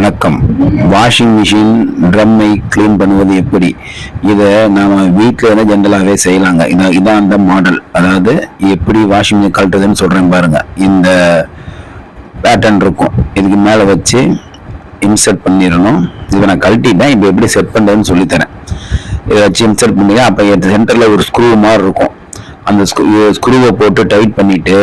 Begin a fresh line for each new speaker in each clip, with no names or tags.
வணக்கம். Washing machine ட்ரம்மை clean பண்ணுவது எப்படி? இதை நாம் வீட்டில் வந்து ஜென்ரலாகவே செய்யலாங்க. இதான் இதான் அந்த மாடல் அதாவது எப்படி வாஷிங் மிஷின் கழட்டுறதுன்னு சொல்கிறேன் பாருங்கள் இந்த பேட்டர்ன் இருக்கும். இதுக்கு மேலே வச்சு இன்சர்ட் பண்ணிடணும். இதை நான் கழட்டிட்டேன். இப்போ எப்படி செட் பண்ணுறதுன்னு சொல்லித்தரேன். இதை வச்சு இன்சர்ட் பண்ணிங்க அப்போ சென்டரில் ஒரு ஸ்க்ரூ மாதிரி இருக்கும். அந்த ஸ்க்ரூவை போட்டு டைட் பண்ணிவிட்டு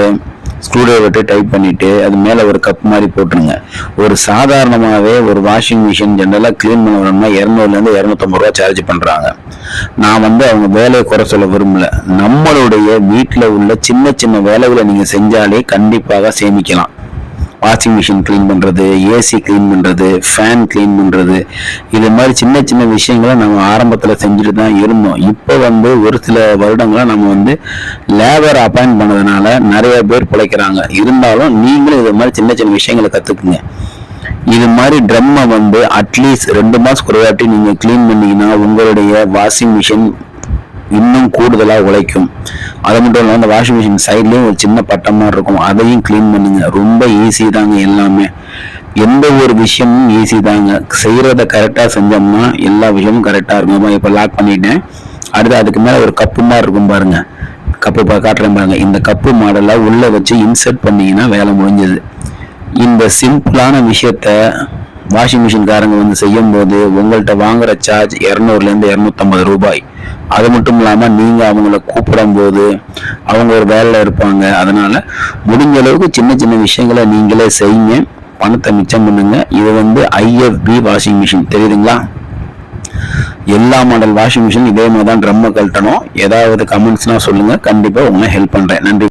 ஸ்க்ரூ விட்டு டைட் பண்ணிட்டு அது மேலே ஒரு கப் மாதிரி போட்டுருங்க ஒரு சாதாரணமாகவே ஒரு வாஷிங் மிஷின் ஜென்ரலாக க்ளீன் பண்ண வரணும்னா இரநூறுலேருந்து இரநூத்தம்பது ரூபா சார்ஜ் பண்ணுறாங்க நான் வந்து அவங்க வேலையை குறை சொல்ல விரும்பல. நம்மளுடைய வீட்டில் உள்ள சின்ன சின்ன வேலைகளை நீங்கள் செஞ்சாலே கண்டிப்பாக சேமிக்கலாம். வாஷிங் மிஷின் க்ளீன் பண்ணுறது ஏசி க்ளீன் பண்ணுறது ஃபேன் க்ளீன் பண்ணுறது இது மாதிரி சின்ன சின்ன விஷயங்களை நம்ம ஆரம்பத்தில் செஞ்சுட்டு தான் இருந்தோம். இப்போ வந்து ஒரு சில வருடங்களாக நம்ம வந்து லேபர் அப்பாயின்ட் பண்ணதுனால நிறைய பேர் பிழைக்கிறாங்க. இருந்தாலும் நீங்களும் இது மாதிரி சின்ன சின்ன விஷயங்களை கற்றுக்குங்க இது மாதிரி ட்ரம்மை வந்து அட்லீஸ்ட் ரெண்டு மாதம் ஒரு வாட்டி நீங்கள் க்ளீன் பண்ணிங்கன்னா உங்களுடைய வாஷிங் மிஷின் இன்னும் கூடுதலாக உழைக்கும். அது மட்டும் இல்லாமல் அந்த வாஷிங் மிஷின் சைட்லேயும் ஒரு சின்ன பட்டம் மாதிரி இருக்கும். அதையும் க்ளீன் பண்ணுங்க. ரொம்ப ஈஸி தாங்க எல்லாமே. எந்த ஒரு விஷயமும் ஈஸி தாங்க. செய்கிறத கரெக்டாக செஞ்சோம்னா எல்லா விஷயமும் கரெக்டாக இருக்கும். இப்போ லாக் பண்ணிட்டேன். அடுத்து அதுக்கு மேலே ஒரு கப்பு மாதிரி இருக்கும் பாருங்க. கப்பு பா காட்டுறேன் பாருங்க. இந்த கப்பு மாடலாக உள்ளே வச்சு இன்சர்ட் பண்ணிங்கன்னா வேலை முடிஞ்சது. இந்த சிம்பிளான விஷயத்த வாஷிங் மிஷின்காரங்க வந்து செய்யும் போது உங்கள்கிட்ட வாங்குற சார்ஜ் இரநூறுலேருந்து இரநூத்தம்பது ரூபாய். அது மட்டும் இல்லாமல் நீங்கள் அவங்கள கூப்பிடும் போது அவங்க ஒரு வேலையில் இருப்பாங்க. அதனால் முடிஞ்ச அளவுக்கு சின்ன சின்ன விஷயங்களை நீங்களே செய்யுங்க. பணத்தை மிச்சம் பண்ணுங்க. இது வந்து ஐஎஃப்பி வாஷிங் மிஷின் தெரியுதுங்களா? எல்லா மாடல் வாஷிங் மிஷின் இதே மாதிரி தான் ட்ரம்மை கழட்டணும். ஏதாவது கமெண்ட்ஸ்னால் சொல்லுங்கள் கண்டிப்பாக உங்களை ஹெல்ப் பண்ணுறேன் நன்றி.